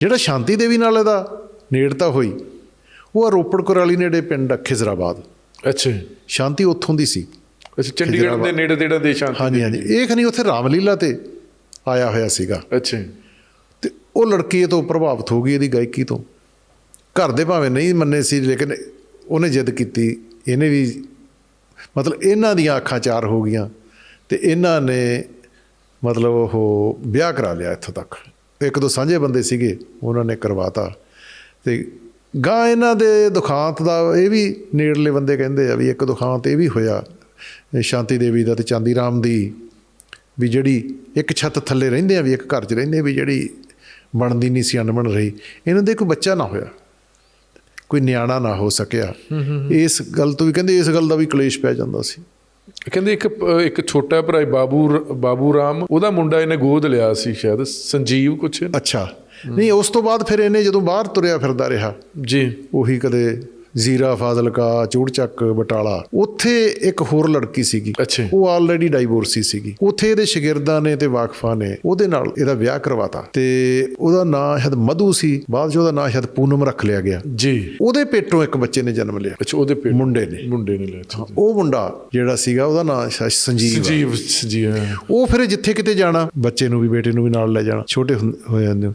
ਜਿਹੜਾ ਸ਼ਾਂਤੀ ਦੇਵੀ ਨਾਲ ਇਹਦਾ ਨੇੜਤਾ ਹੋਈ ਉਹ ਆ ਰੋਪੜ ਕੁਰਾਲੀ ਨੇੜੇ ਪਿੰਡ ਖਿਜ਼ਰਾਬਾਦ। ਅੱਛਾ। ਸ਼ਾਂਤੀ ਉੱਥੋਂ ਦੀ ਸੀ। ਅੱਛਾ ਚੰਡੀਗੜ੍ਹ ਦੇ ਨੇੜੇ ਤੇੜੇ ਦੇਸ਼ਾਂ ਹਾਂਜੀ ਹਾਂਜੀ। ਇਹ ਖਨੀ ਉੱਥੇ ਰਾਮਲੀਲਾ ਤੇ ਆਇਆ ਹੋਇਆ ਸੀਗਾ। ਅੱਛਾ। ਤੇ ਉਹ ਲੜਕੀ ਤੋਂ ਪ੍ਰਭਾਵਿਤ ਹੋ ਗਈ ਇਹਦੀ ਗਾਇਕੀ ਤੋਂ। ਘਰ ਦੇ ਭਾਵੇਂ ਨਹੀਂ ਮੰਨੇ ਸੀ ਲੇਕਿਨ ਉਹਨੇ ਜਿੱਦ ਕੀਤੀ। ਇਹਨੇ ਵੀ ਮਤਲਬ ਇਹਨਾਂ ਦੀਆਂ ਅੱਖਾਂ ਚਾਰ ਹੋ ਗਈਆਂ ਤੇ ਇਹਨਾਂ ਨੇ ਮਤਲਬ ਉਹ ਵਿਆਹ ਕਰਾ ਲਿਆ ਇੱਥੋਂ ਤੱਕ। ਇੱਕ ਦੋ ਸਾਂਝੇ ਬੰਦੇ ਸੀਗੇ ਉਹਨਾਂ ਨੇ ਕਰਵਾਤਾ। ਤੇ ਗਾਂ ਇਹਨਾਂ ਦੇ ਦੁਖਾਂਤ ਦਾ ਇਹ ਵੀ ਨੇੜਲੇ ਬੰਦੇ ਕਹਿੰਦੇ ਆ ਵੀ ਇੱਕ ਦੁਖਾਂਤ ਇਹ ਵੀ ਹੋਇਆ ਸ਼ਾਂਤੀ ਦੇਵੀ ਦਾ ਤੇ ਚਾਂਦੀ ਰਾਮ ਦੀ ਵੀ ਜਿਹੜੀ ਇੱਕ ਛੱਤ ਥੱਲੇ ਰਹਿੰਦੇ ਆ ਵੀ ਇੱਕ ਘਰ 'ਚ ਰਹਿੰਦੇ ਵੀ ਜਿਹੜੀ ਬਣਦੀ ਨਹੀਂ ਸੀ ਅਨਬਣ ਰਹੀ। ਇਹਨਾਂ ਦੇ ਕੋਈ ਬੱਚਾ ਨਾ ਹੋਇਆ ਕੋਈ ਨਿਆਣਾ ਨਾ ਹੋ ਸਕਿਆ। ਇਸ ਗੱਲ ਤੋਂ ਵੀ ਕਹਿੰਦੇ ਇਸ ਗੱਲ ਦਾ ਵੀ ਕਲੇਸ਼ ਪੈ ਜਾਂਦਾ ਸੀ। ਕਹਿੰਦੇ ਇੱਕ ਇੱਕ ਛੋਟਾ ਭਰਾ ਬਾਬੂ ਬਾਬੂ ਰਾਮ। ਉਹਦਾ ਮੁੰਡਾ ਇਹਨੇ ਗੋਦ ਲਿਆ ਸੀ ਸ਼ਾਇਦ ਸੰਜੀਵ ਕੁਛ। ਅੱਛਾ। ਨਹੀਂ ਉਸ ਤੋਂ ਬਾਅਦ ਫਿਰ ਇਹਨੇ ਜਦੋਂ ਬਾਹਰ ਤੁਰਿਆ ਫਿਰਦਾ ਰਿਹਾ ਜੀ। ਉਹੀ ਕਦੇ ਜ਼ੀਰਾ ਫਾਜ਼ਿਲਕਾ ਚੂੜਚੱਕ ਬਟਾਲਾ। ਉੱਥੇ ਇੱਕ ਹੋਰ ਲੜਕੀ ਸੀਗੀ। ਉਹ ਆਲਰੇਡੀ ਡਾਈਵੋਰਸੀ ਸੀਗੀ। ਉੱਥੇ ਇਹਦੇ ਸ਼ਾਗਿਰਦਾਂ ਨੇ ਤੇ ਵਾਕਫਾਂ ਨੇ ਉਹਦੇ ਨਾਲ ਇਹਦਾ ਵਿਆਹ ਕਰਵਾਤਾ। ਤੇ ਉਹਦਾ ਨਾਂ ਸ਼ਾਇਦ ਮਧੂ ਸੀ ਬਾਅਦ 'ਚ ਉਹਦਾ ਨਾਂ ਸ਼ਾਇਦ ਪੂਨਮ ਰੱਖ ਲਿਆ ਗਿਆ। ਜੀ। ਉਹਦੇ ਪੇਟੋਂ ਇੱਕ ਬੱਚੇ ਨੇ ਜਨਮ ਲਿਆ। ਅੱਛਾ ਉਹਦੇ ਪੇਟ ਮੁੰਡੇ ਨੇ। ਮੁੰਡੇ ਨੇ ਲਿਆ ਉਹ ਮੁੰਡਾ ਜਿਹੜਾ ਸੀਗਾ ਉਹਦਾ ਨਾਂ ਸ਼ਾਇਦ ਸੰਜੀਵ। ਸੰਜੀਵ ਜੀ ਉਹ ਫਿਰ ਜਿੱਥੇ ਕਿਤੇ ਜਾਣਾ ਬੱਚੇ ਨੂੰ ਵੀ ਬੇਟੇ ਨੂੰ ਵੀ ਨਾਲ ਲੈ ਜਾਣਾ। ਛੋਟੇ ਹੋ ਜਾਂਦੇ।